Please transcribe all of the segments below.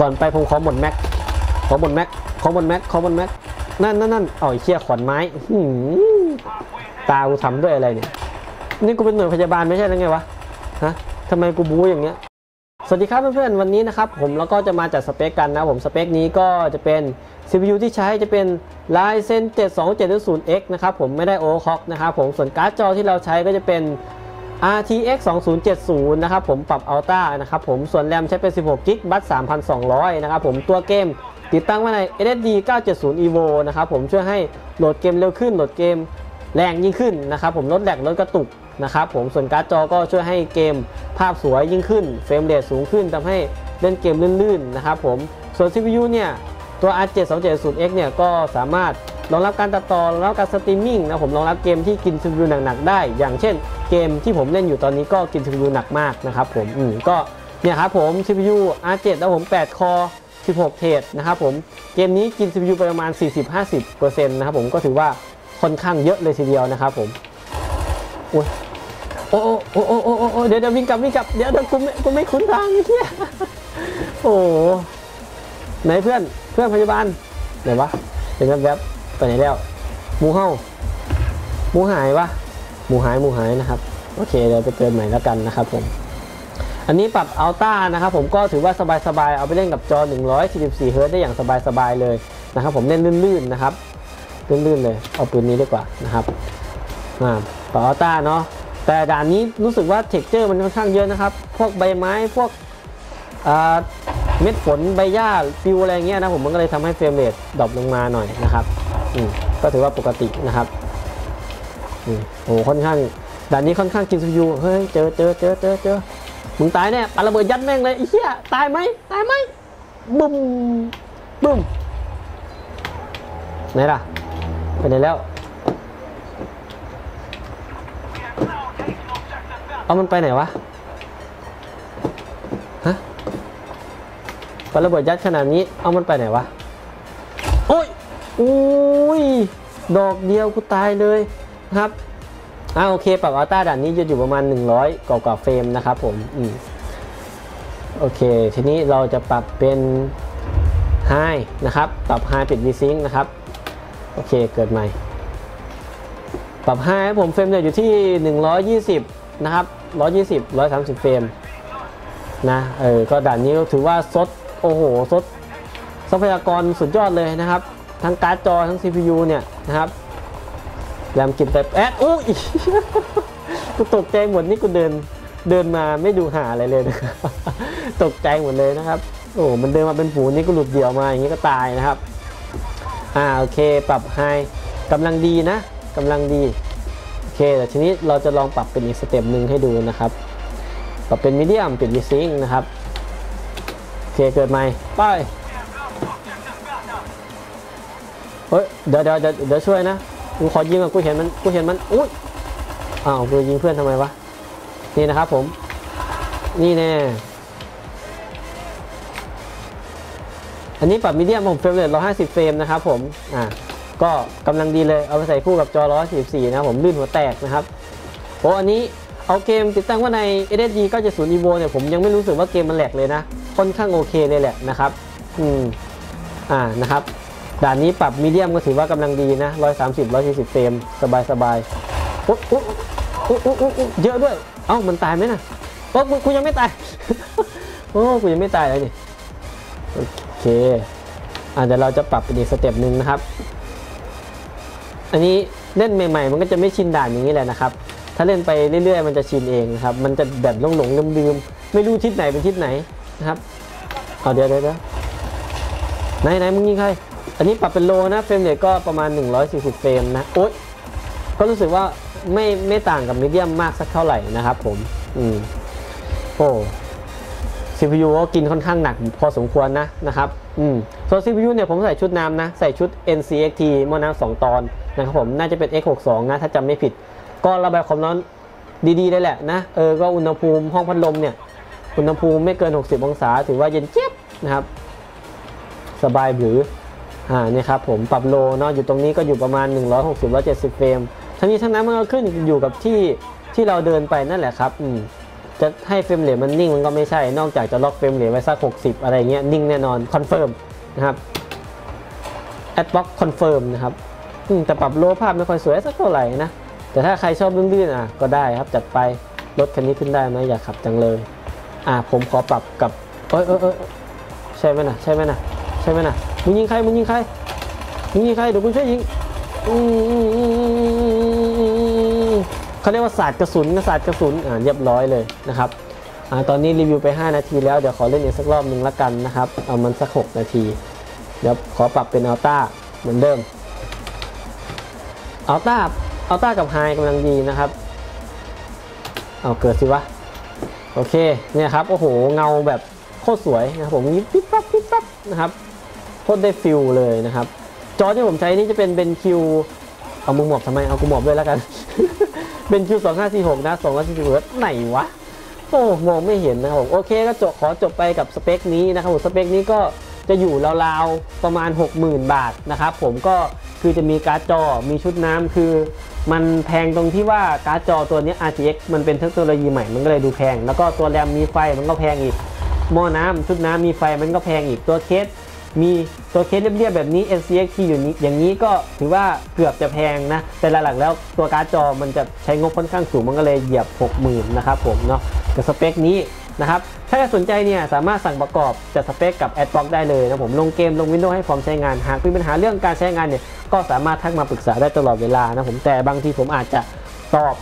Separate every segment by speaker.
Speaker 1: ก่อนไปผมขอหมดแม็กขอหมดแม็กขอหมดแม็กขอหมดแม็กนั่นนั่นนั่นอาไอ้เคียขอนไม้หืตากูทำด้วยอะไรเนี่ยนี่กูเป็นหน่วยพยาบาลไม่ใช่หรือไงวะฮะทำไมกูบู๊อย่างเงี้ยสวัสดีครับเพื่อนๆวันนี้นะครับผมแล้วก็จะมาจัดสเปคกันนะผมสเปคนี้ก็จะเป็น CPU ที่ใช้จะเป็น Ryzen 7 2 7 0 X นะครับผมไม่ได้ overclock นะครับผมส่วนการ์ดจอที่เราใช้ก็จะเป็น RTX 2070 นะครับผมปรับ Ultra นะครับผมส่วนแรมใช้เป็น 16 GB บัต3,200 นะครับผมตัวเกมติดตั้งไว้ใน SSD 970 EVO นะครับผมช่วยให้โหลดเกมเร็วขึ้น โหลดเกมแรงยิ่งขึ้นนะครับผมลดแหลกลดกระตุกนะครับผมส่วนการ์ดจอก็ช่วยให้เกมภาพสวยยิ่งขึ้น เฟรมเรทสูงขึ้นทำให้เล่นเกมลื่นๆนะครับผมส่วน CPU เนี่ยตัว R7 270X เนี่ยก็สามารถ รองรับการตัดต่อรองรับการสตรีมมิ่งนะผมรองรับเกมที่กิน CPU หนักๆได้ อย่างเช่น เกมที่ผมเล่นอยู่ตอนนี้ก็กิน CPU หนักมากนะครับผมอืมก็เนี่ยครับผม CPU R7 แล้วผม 8 คอ 16 เทรดนะครับผมเกมนี้กิน CPU ไปประมาณ 40-50%นะครับผมก็ถือว่าค่อนข้างเยอะเลยทีเดียวนะครับผมโอ้ยโอ้โอ้โอ้โอ้โอ้โอ้เดี๋ยวเดี๋ยววิ่งกลับวิ่งกลับเดี๋ยวเดี๋ยวกูไม่กูไม่คุ้นทางไอ้เหี้ยโอ้โหไหนเพื่อนเพื่อนพยาบาลไหนวะเป็นแวบๆ ไปไหนแล้วหมูเห่าหมูหายวะหมูหายหมูหายนะครับ โอเคเดี๋ยวไปเติมใหม่แล้วกันนะครับผมอันนี้ปรับอัลต้านะครับผมก็ถือว่าสบายๆ เอาไปเล่นกับจอ 144เฮิร์ตได้อย่างสบายๆ เลยนะครับผมเล่นลื่นๆนะครับลื่นๆเลยเอาปืนนี้ดีกว่านะครับอ่าปรับอัลต้าเนาะแต่ด่านนี้รู้สึกว่าเท็กเจอร์มันค่อนข้างเยอะนะครับ พวกใบไม้พวกเม็ดฝนใบหญ้าปิวอะไรเงี้ยนะผมมันก็เลยทำให้เฟรมเรทดรอปลงมาหน่อยนะครับ ก็ถือว่าปกตินะครับอืมโอ้ค่อนข้างด่านนี้ค่อนข้างกินซียูเฮ้ยเจอเจอเจอเจอเจอมึงตายแน่ปาระเบิดยัดแม่งเลยไอ้เหี้ยตายไหมตายไหมบึ้มบึ้มไหนล่ะไปไหนแล้วเอามันไปไหนวะฮะปาระเบิดยัดขนาดนี้เอามันไปไหนวะ อุ้ย ดอกเดียวกูตายเลยนะครับอ่าโอเคปรับอัลต้าด่านนี้จะอยู่ประมาณ 100กว่ากว่าเฟรมนะครับผมอืมโอเค ทีนี้เราจะปรับเป็น High นะครับปรับ High ปิด VSync นะครับโอเคเกิดใหม่ ปรับ High ผมเฟรมเนี่ยอยู่ที่ 120 นะครับ 120 130 เฟรมนะเออก็ด่านนี้ถือว่าซดโอ้โหซดทรัพยากรสุดยอดเลยนะครับ ทั้งการ์ดจอทั้ง CPU เนี่ยนะครับแรมกินไปแอดอู้ยกูตกใจหมดนี่กูเดินเดินมาไม่ดูหาอะไรเลยนะครับตกใจหมดเลยนะครับโอ้มันเดินมาเป็นฝูนี่กูหลุดเดี่ยวมาอย่างนี้ก็ตายนะครับอ่าโอเคปรับไฮกำลังดีนะกำลังดีโอเคแต่ทีนี้เราจะลองปรับเป็นอีกสเต็ปหนึ่งให้ดูนะครับปรับเป็นมีเดียมเปิดวิซิงนะครับโอเคเกิดใหม่ไป เฮ้ยเดี๋ยวเดี๋ยวเดี๋ยวช่วยนะกูขอยิงก่อนกูเห็นมันกูเห็นมันอุ้ยอ้าวกูยิงเพื่อนทำไมวะนี่นะครับผม นี่แน่อันนี้ปรับมีเดียมผมเฟรมเรท150 เฟรมนะครับผมอ่าก็กำลังดีเลยเอาไปใส่คู่กับจอ144นะครับผมลื่นหัวแตกนะครับโอ้อันนี้เอาเกมติดตั้งว่าใน SSD 970 EVO เนี่ยผมยังไม่รู้สึกว่าเกมมันแหลกเลยนะ ค่อนข้างโอเคเลยแหละนะครับ อืม อ่า นะครับ ด่านนี้ปรับมีเดียมก็ถือว่ากำลังดีนะ 130 140เฟรมสบายสบายอ้โอ้โอ้โอ้โอ้โอ้เยอะด้วย เอ้ามันตายไหมนะโอ้กูยังไม่ตาย โอ้กูยังไม่ตายเลยนี่ โอเคอ่าเดี๋ยวเราจะปรับอีกสเต็ปหนึ่งนะครับ อันนี้เล่นใหม่ ๆ มันก็จะไม่ชินด่านอย่างนี้แหละนะครับ ถ้าเล่นไปเรื่อยๆ มันจะชินเองนะครับ มันจะแบบหลงๆลืมๆไม่รู้ทิศไหนเป็นทิศไหนนะครับ เอาเดี๋ยวเดี๋ยวเดี๋ยวไหนไหนมึงยิงใคร อันนี้ปรับเป็นโลนะเฟรมเรทก็ประมาณ 140 เฟรมนะโอ๊ยก็รู้สึกว่าไม่ไม่ต่างกับมีเดียมมากสักเท่าไหร่นะครับผม อืมโอ้ CPU ก็กินค่อนข้างหนักพอสมควรนะนะครับ อืมส่วน CPU เนี่ยผมใส่ชุดน้ำนะ ใส่ชุด NCXT มอน้ำสองตอนนะครับผม น่าจะเป็น X62 นะถ้าจำไม่ผิด ก็ระบายความร้อนดีๆได้แหละนะ เออ ก็อุณหภูมิห้องพัดลมเนี่ย อุณหภูมิไม่เกิน 60 องศา ถือว่าเย็นเจี๊ยบนะครับ สบายหรือ อ่าเนี่ยครับผมปรับโลเนาะอยู่ตรงนี้ก็อยู่ประมาณ 160 170 เฟรม ทั้งนี้ทั้งนั้นมันก็ขึ้นอยู่กับที่ที่เราเดินไปนั่นแหละครับอืมจะให้เฟรมเรทมันนิ่งมันก็ไม่ใช่ นอกจากจะล็อกเฟรมเรทไว้สัก 60 อะไรเงี้ยนิ่งแน่นอนคอนเฟิร์มนะครับแอดบล็อกคอนเฟิร์มนะครับอืมแต่ปรับโลภาพไม่ค่อยสวยสักเท่าไหร่นะ แต่ถ้าใครชอบลื่นๆอะก็ได้ครับจัดไปรถคันนี้ขึ้นได้ไหมอยากขับจังเลย อ่าผมขอปรับกับเอ้ยเอ้ยเอ้ยใช่ไหมนะใช่ไหมนะ ช่ไหมนะมึงยิงใครมึงยิงใครมึงยิงใครเดี๋ยวกูช่วยยิงอืมอืมอืมอืมอืมอืมเขาเรียกว่าศาสตร์กระสุนนะศาสตร์กระสุนอ่าเรียบร้อยเลยนะครับอ่าตอนนี้รีวิวไป 5 นาทีแล้วเดี๋ยวขอเล่นอีกสักรอบหนึ่งละกันนะครับเอามันสัก 6 นาทีเดี๋ยวขอปรับเป็นอัลต้าเหมือนเดิมอัลต้าอัลต้ากับไฮกำลังดีนะครับเอาเกิดสิวะโอเคเนี่ยครับโอ้โหเงาแบบโคตรสวยนะครับผมยิบปิ๊บปั๊บปิ๊บปั๊บนะครับ โคตรได้ฟิลเลยนะครับ จอที่ผมใช้นี่จะเป็นเบนคิวเอามึงหมอบทำไม เอากูหมอบด้วยแล้วกันเบนคิวสองห้าสี่หกนะสองห้าสี่หกไหนวะโอ้มองไม่เห็นนะครับผมโอเคก็จบขอจบไปกับสเปคนี้นะครับผมสเปคนี้ก็จะอยู่ราวๆประมาณ 60,000 บาทนะครับผมก็คือจะมีการ์ดจอมีชุดน้ำคือมันแพงตรงที่ว่าการ์ดจอตัวนี้ RTX มันเป็นเทคโนโลยีใหม่มันก็เลยดูแพง แล้วก็ตัวแรมมีไฟมันก็แพงอีกหม้อน้ำชุดน้ำมีไฟมันก็แพงอีกตัวเคส มีตัวเคสเรียบๆแบบนี้ NCXT อยู่นี้อย่างนี้ก็ถือว่าเกือบจะแพงนะ แต่หลักๆแล้วตัวการ์ดจอมันจะใช้งบค่อนข้างสูงมันก็เลยเหยียบ 60,000นะครับผมเนาะกับสเปคนี้นะครับถ้าสนใจเนี่ยสามารถสั่งประกอบจัดสเปคกับ a d b l o c k ได้เลยนะผมลงเกมลง Windows ให้พร้อมใช้งาน หากมีปัญหาเรื่องการใช้งานเนี่ยก็สามารถทักมาปรึกษาได้ตลอดเวลานะผมแต่บางทีผมอาจจะตอบ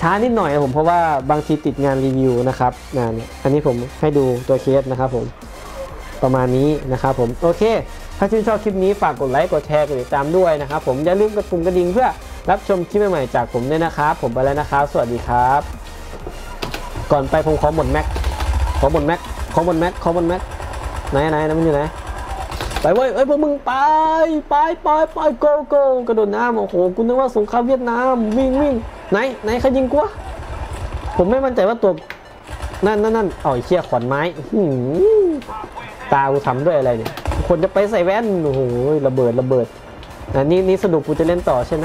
Speaker 1: ช้านิดหน่อยนะผมเพราะว่าบางทีติดงานรีวิวนะครับงานเนี่ยอันนี้ผมให้ดูตัวเคสนะครับผม ประมาณนี้นะครับผมโอเค ถ้าชื่นชอบคลิปนี้ฝากกดไลค์กดแชร์กดติดตามด้วยนะครับผมอย่าลืมกดปุ่มกระดิ่งเพื่อรับชมคลิปใหม่ๆจากผมด้วยนะครับผมไปแล้วนะครับสวัสดีครับ ก่อนไปผมขอหมดแม็กขอหมดแม็กขอหมดแม็กขอหมดแม็กไหนไหนนะมันอยู่ไหนไปเว้ยเอ้ยพวกมึงไปไปไปไป go go กระโดดน้ำโอ้โหกูนึกว่าสงครามเวียดนามวิ่งวิ่งไหนไหนใครยิงกูวะผมไม่มั่นใจว่าตัวนั่นนั่นนั่นอ๋อเชี่ยขอนไม้ ตากูทำด้วยอะไรเนี่ย คนจะไปใส่แว่น โอ้โหระเบิดระเบิดอะนี่นี่สนุกกูจะเล่นต่อใช่ไหม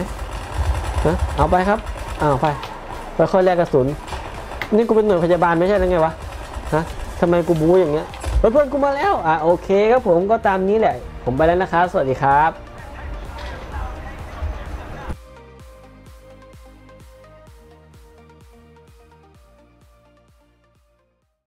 Speaker 1: ฮะเอาไปครับอ้าวไปค่อยแลกกระสุน นี่กูเป็นหน่วยพยาบาลไม่ใช่หรือไงวะฮะทำไมกูบูอย่างเงี้ยเฮ้ยเพื่อนกูมาแล้วอะโอเคครับผมก็ตามนี้แหละ ผมไปแล้วนะครับสวัสดีครับ